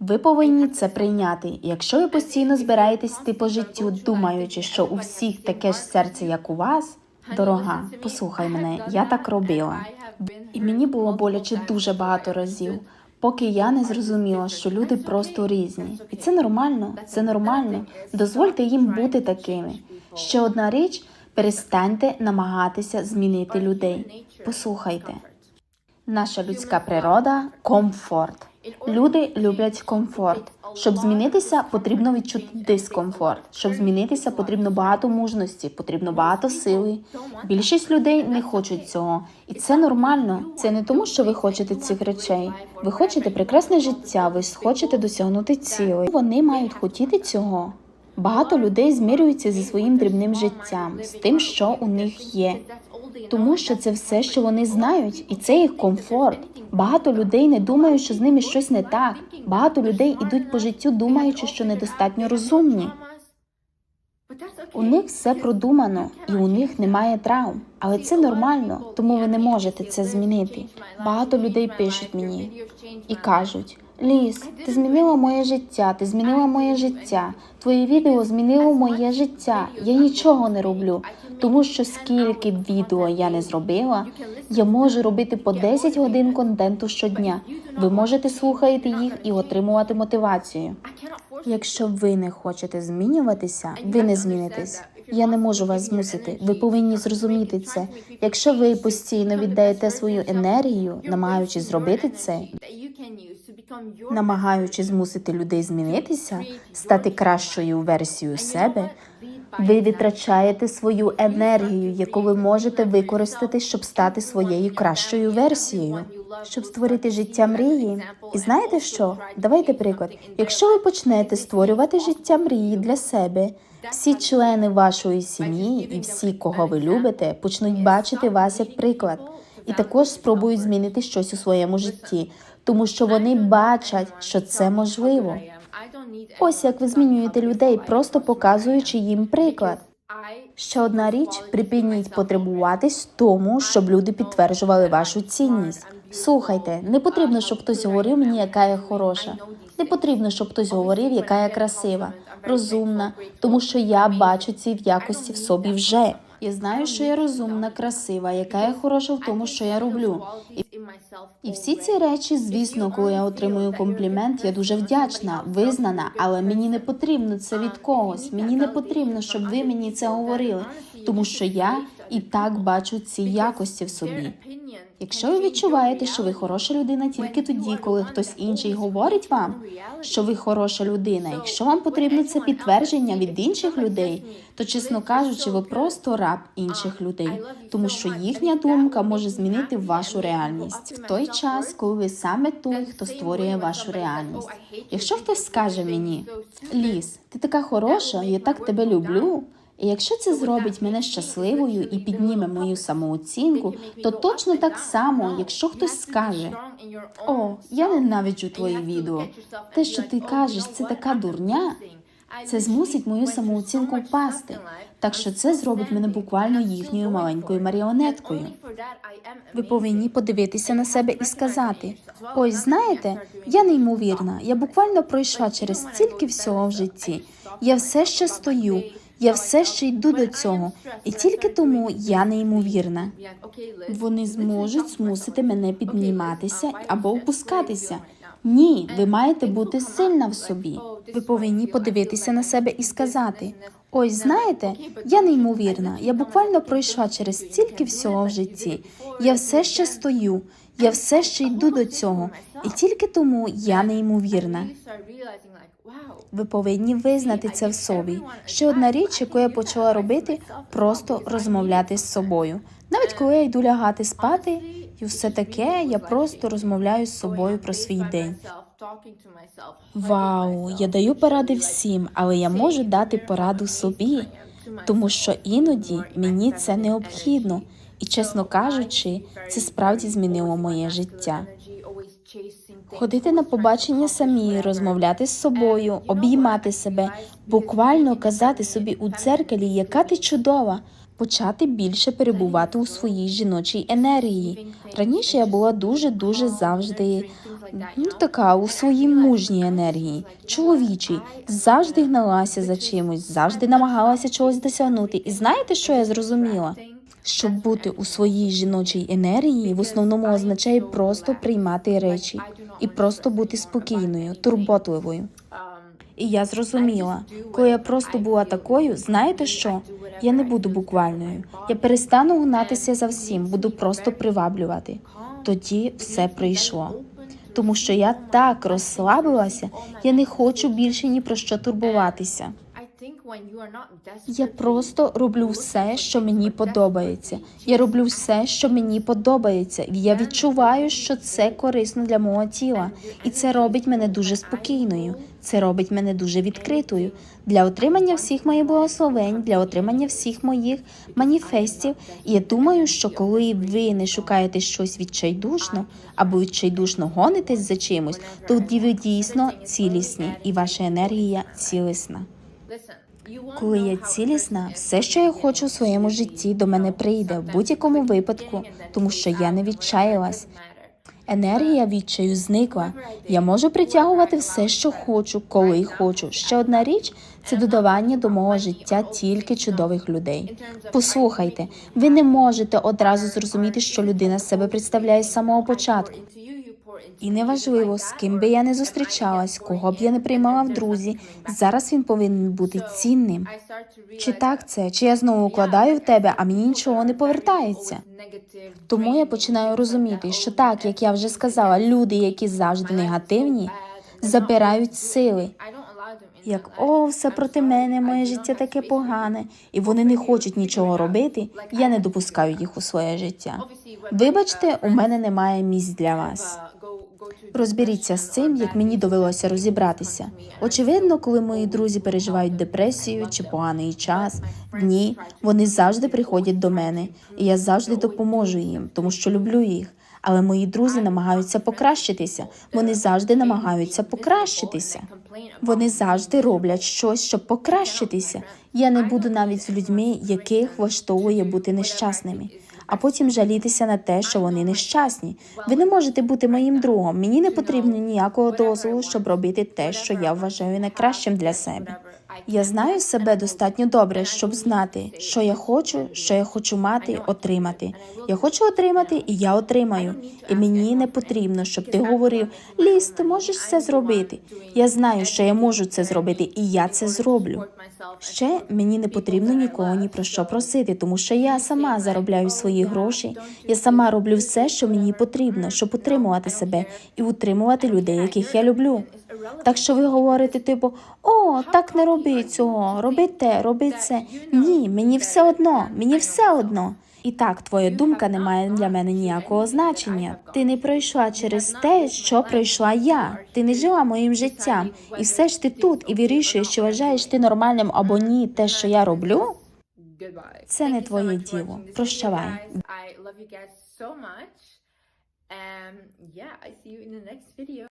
Ви повинні це прийняти. Якщо ви постійно збираєтесь йти по життю, думаючи, що у всіх таке ж серце, як у вас, дорога, послухай мене, я так робила. І мені було боляче дуже багато разів, поки я не зрозуміла, що люди просто різні. І це нормально, це нормально. Дозвольте їм бути такими. Ще одна річ: перестаньте намагатися змінити людей. Послухайте. Наша людська природа комфорт. Люди люблять комфорт. Щоб змінитися, потрібно відчути дискомфорт. Щоб змінитися, потрібно багато мужності, потрібно багато сили. Більшість людей не хочуть цього, і це нормально. Це не тому, що ви хочете цих речей. Ви хочете прекрасне життя, ви хочете досягнути цілей. Вони мають хотіти цього. Багато людей змірюються зі своїм дрібним життям, з тим, що у них є. Тому що це все, що вони знають, і це їх комфорт. Багато людей не думають, що з ними щось не так. Багато людей ідуть по життю, думаючи, що недостатньо розумні. У них все продумано, і у них немає травм. Але це нормально, тому ви не можете це змінити. Багато людей пишуть мені і кажуть: Ліс, ти змінила моє життя, ти змінила моє життя. Твоє відео змінило моє життя. Я нічого не роблю, тому що скільки б відео я не зробила, я можу робити по 10 годин контенту щодня. Ви можете слухати їх і отримувати мотивацію. Якщо ви не хочете змінюватися, ви не змінитесь. Я не можу вас змусити. Ви повинні зрозуміти це. Якщо ви постійно віддаєте свою енергію, намагаючись зробити це, намагаючись змусити людей змінитися, стати кращою версією себе, ви витрачаєте свою енергію, яку ви можете використати, щоб стати своєю кращою версією, щоб створити життя мрії. І знаєте що? Давайте приклад. Якщо ви почнете створювати життя мрії для себе, всі члени вашої сім'ї і всі, кого ви любите, почнуть бачити вас як приклад, і також спробують змінити щось у своєму житті, тому що вони бачать, що це можливо. Ось як ви змінюєте людей, просто показуючи їм приклад. Ще одна річ: припиніть потребуватись тому, щоб люди підтверджували вашу цінність. Слухайте, не потрібно, щоб хтось говорив мені, яка я хороша. Не потрібно, щоб хтось говорив, яка я красива, розумна, тому що я бачу ці в якості в собі вже. Я знаю, що я розумна, красива, яка я хороша в тому, що я роблю. І всі ці речі, звісно, коли я отримую комплімент, я дуже вдячна, визнана, але мені не потрібно це від когось. Мені не потрібно, щоб ви мені це говорили, тому що я і так бачу ці якості в собі. Якщо ви відчуваєте, що ви хороша людина тільки тоді, коли хтось інший говорить вам, що ви хороша людина, якщо вам потрібно це підтвердження від інших людей, то чесно кажучи, ви просто раб інших людей, тому що їхня думка може змінити вашу реальність в той час, коли ви саме той, хто створює вашу реальність. Якщо хтось скаже мені, Ліс, ти така хороша, я так тебе люблю. І якщо це зробить мене щасливою і підніме мою самооцінку, то точно так само, якщо хтось скаже: О, я ненавиджу твої відео. Те, що ти кажеш, це така дурня. Це змусить мою самооцінку впасти. Так що це зробить мене буквально їхньою маленькою маріонеткою. Ви повинні подивитися на себе і сказати: ось знаєте, я неймовірна. Я буквально пройшла через стільки всього в житті. Я все ще стою. Я все ще йду до цього, і тільки тому я неймовірна. Вони зможуть змусити мене підніматися або опускатися. Ні, ви маєте бути сильна в собі. Ви повинні подивитися на себе і сказати: ось знаєте, я неймовірна. Я буквально пройшла через стільки всього в житті. Я все ще стою. Я все ще йду до цього, і тільки тому я неймовірна. Ви повинні визнати це в собі. Ще одна річ, яку я почала робити, просто розмовляти з собою. Навіть коли я йду лягати спати, і все таке, я просто розмовляю з собою про свій день. Вау, я даю поради всім, але я можу дати пораду собі, тому що іноді мені це необхідно, і чесно кажучи, це справді змінило моє життя. Ходити на побачення самі, розмовляти з собою, обіймати себе, буквально казати собі у дзеркалі, яка ти чудова. почати більше перебувати у своїй жіночій енергії. Раніше я була дуже дуже завжди ну, така у своїй мужній енергії, чоловічій, завжди гналася за чимось, завжди намагалася чогось досягнути. І знаєте, що я зрозуміла? Щоб бути у своїй жіночій енергії в основному означає просто приймати речі і просто бути спокійною, турботливою. І я зрозуміла, коли я просто була такою, знаєте що? Я не буду буквальною. Я перестану гнатися за всім, буду просто приваблювати. Тоді все прийшло. Тому що я так розслабилася, я не хочу більше ні про що турбуватися. Я просто роблю все, що мені подобається. Я роблю все, що мені подобається. Я відчуваю, що це корисно для мого тіла, і це робить мене дуже спокійною. Це робить мене дуже відкритою для отримання всіх моїх благословень, для отримання всіх моїх маніфестів. І я думаю, що коли ви не шукаєте щось відчайдушно або відчайдушно гонитесь за чимось, тоді ви дійсно цілісні, і ваша енергія цілісна. Коли я цілісна, все, що я хочу у своєму житті, до мене прийде в будь-якому випадку, тому що я не відчаялась. Енергія відчаю зникла. Я можу притягувати все, що хочу, коли хочу. Ще одна річ це додавання до мого життя тільки чудових людей. Послухайте, ви не можете одразу зрозуміти, що людина себе представляє з самого початку. І неважливо, з ким би я не зустрічалась, кого б я не приймала в друзі. Зараз він повинен бути цінним. Чи так це, чи я знову укладаю в тебе, а мені нічого не повертається. Тому я починаю розуміти, що так, як я вже сказала, люди, які завжди негативні, забирають сили. Як о, все проти мене, моє життя таке погане, і вони не хочуть нічого робити. Я не допускаю їх у своє життя. Вибачте, у мене немає місць для вас. Розберіться з цим, як мені довелося розібратися. Очевидно, коли мої друзі переживають депресію чи поганий час, дні, вони завжди приходять до мене, і я завжди допоможу їм, тому що люблю їх. Але мої друзі намагаються покращитися. Вони завжди намагаються покращитися. Вони завжди роблять щось, щоб покращитися. Я не буду навіть з людьми, яких влаштовує бути нещасними. А потім жалітися на те, що вони нещасні. Ви не можете бути моїм другом. Мені не потрібно ніякого дозволу, щоб робити те, що я вважаю найкращим для себе. Я знаю себе достатньо добре, щоб знати, що я хочу, що я хочу мати, отримати. Я хочу отримати, і я отримаю. І мені не потрібно, щоб ти говорив: Ліс, ти можеш це зробити. Я знаю, що я можу це зробити, і я це зроблю. Ще мені не потрібно нікого ні про що просити, тому що я сама заробляю свої гроші. Я сама роблю все, що мені потрібно, щоб утримувати себе і утримувати людей, яких я люблю. Так що ви говорите, типу, о, так не роби цього, роби те, роби це. Ні, мені все одно, мені все одно. І так, твоя думка не має для мене ніякого значення. Ти не пройшла через те, що пройшла я. Ти не жила моїм життям, і все ж ти тут і вирішуєш, чи вважаєш ти нормальним або ні, те, що я роблю. Це не твоє діло. Прощавай. I love you guys so much. And yeah, I see you in the next video.